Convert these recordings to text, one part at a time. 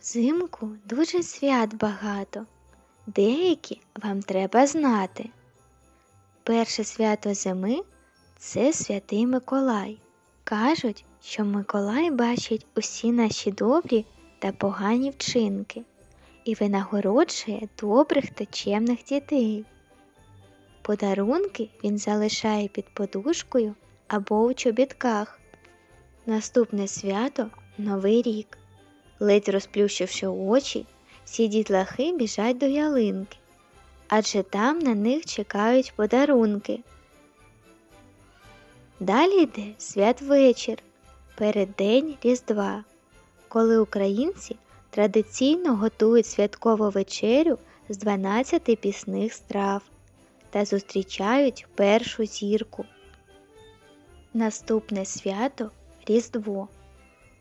Взимку дуже свят багато. Деякі вам треба знати. Перше свято зими це святий Миколай. Кажуть, що Миколай бачить усі наші добрі та погані вчинки і винагороджує добрих та чемних дітей. Подарунки він залишає під подушкою або у чобітках. Наступне свято Новий рік. Ледь розплющивши очі, всі дітлахи біжать до ялинки, адже там на них чекають подарунки. Далі йде святвечір, переддень Різдва, коли українці традиційно готують святкову вечерю з 12 пісних страв та зустрічають першу зірку. Наступне свято Різдво.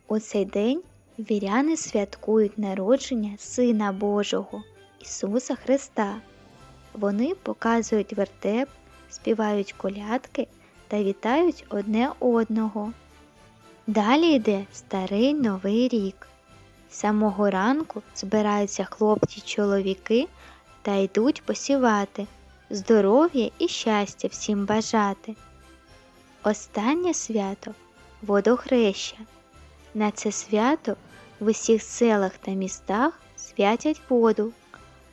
У цей день віряни святкують народження Сина Божого Ісуса Христа. Вони показують вертеп, співають колядки та вітають одне одного. Далі йде старий новий рік. З самого ранку збираються хлопці чоловіки та йдуть посівати, здоров'я і щастя всім бажати. Останнє свято водохреща. На це свято в усіх селах та містах святять воду.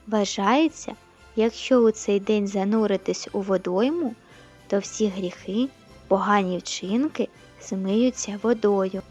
Вважається, якщо у цей день зануритись у водойму, то всі гріхи, погані вчинки змиються водою.